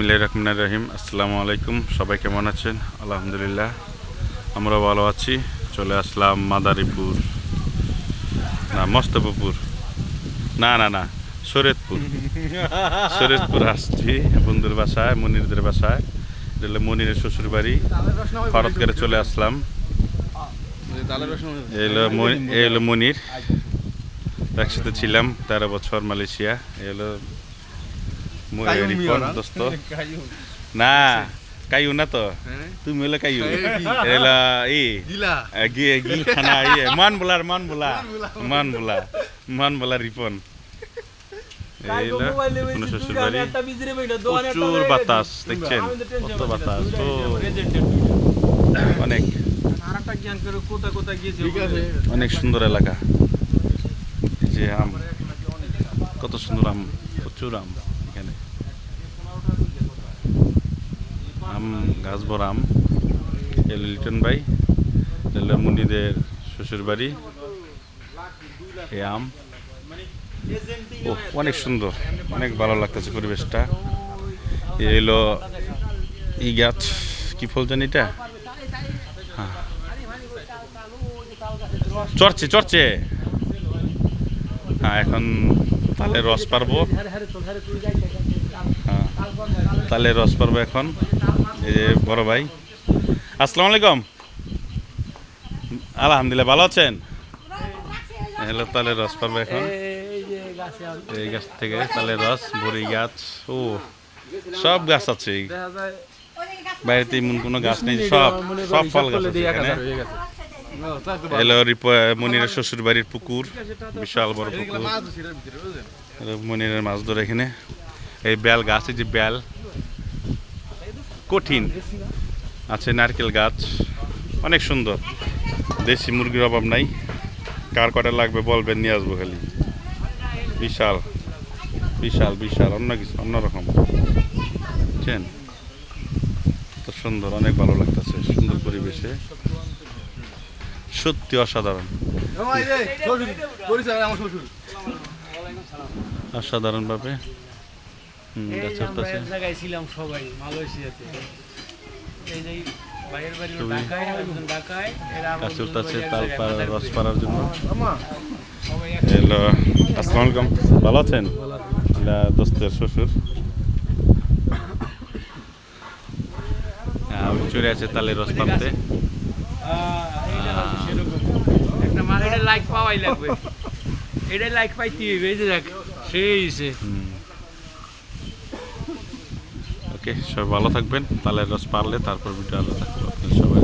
রহমান রহিম। আসসালামু আলাইকুম। সবাই কেমন আছেন? আলহামদুলিল্লাহ। আমরা ভালো আছি। চলে আসলাম মাদারীপুর। না মস্তপুর না না না, শরীয়তপুর। শরীয়তপুর আসছি বন্ধুর বাসায়, মনিরদের বাসায়। এটা হলো মনিরের শ্বশুর বাড়ি। হঠাৎ করে চলে আসলাম। এই হলো মনির। একসাথে ছিলাম তেরো বছর মালয়েশিয়া। এই হলো ম- রিপন দোস্ত না কাইউ না তো তুমি হলো কাইউ এলা ই গিয়ে গিল খানা ইয়ে মান বোলার মান বোলা মান বোলা মান বোলা রিপন এই হলো কোনো শ্বশুর বাড়ি প্রচুর বাতাস দেখছেন কত বাতাস অনেক অনেক সুন্দর এলাকা যে আম কত সুন্দর আম প্রচুর আম এখানে আম, গাছ ভরা আম। লিটন ভাই মুনিদের শ্বশুর বাড়ি এই আম। ও, অনেক সুন্দর, অনেক ভালো লাগতেছে পরিবেশটা। এলো ই গাছ, কি ফল জানি এটা? হ্যাঁ। চড়ছে চড়ছে। হ্যাঁ এখন তালে রস পারব। তালে রস পারব এখন। এই যে বড় ভাই। আসসালামু আলাইকুম। আলহামদুলিল্লাহ, ভালো আছেন? হ্যালো তালে রস পারব এখন। এই গাছ থেকে তালে রস ভরি গাছ, ও, সব গাছ আছে। বাইরেতে এমন কোনো গাছ নেই, সব সব ফল গাছ আছে এখানে। এলো মনিরের শ্বশুর বাড়ির পুকুর, বিশাল বড় পুকুর। মনিরের মাছ ধরে এখানে। এই বেল গাছ এই যে বেল। কঠিন। আছে নারকেল গাছ। অনেক সুন্দর। দেশি মুরগির অভাব নাই। কার কটা লাগবে বলবেন নিয়ে আসব খালি। বিশাল। বিশাল বিশাল। অন্য কিছু অন্যরকম বুঝছেন? তো সুন্দর অনেক ভালো লাগতেছে সুন্দর পরিবেশে। সত্যি অসাধারণ। অসাধারণভাবে। হুম, গাছ চলতেছে জায়গায় ছিলাম সবাই মালয়েশিয়াতে। এই যে ভাইয়ের বাড়ি ঢাকায় একজন ঢাকায় এরা আমার চলতেছে এক জন্য। হ্যালো আসসালামু আলাইকুম। ভালো আছেন? দোস্তের শ্বশুর। চলে আছে তালে রস সেরকম। একটা এটা লাইক পাওয়াই লাগবে। এটা লাইক পাইতে এই যে দেখ সেই ওকে সবাই ভালো থাকবেন। তালের রস পারলে তারপর ভিডিও আলো থাকবে আপনার সবাই।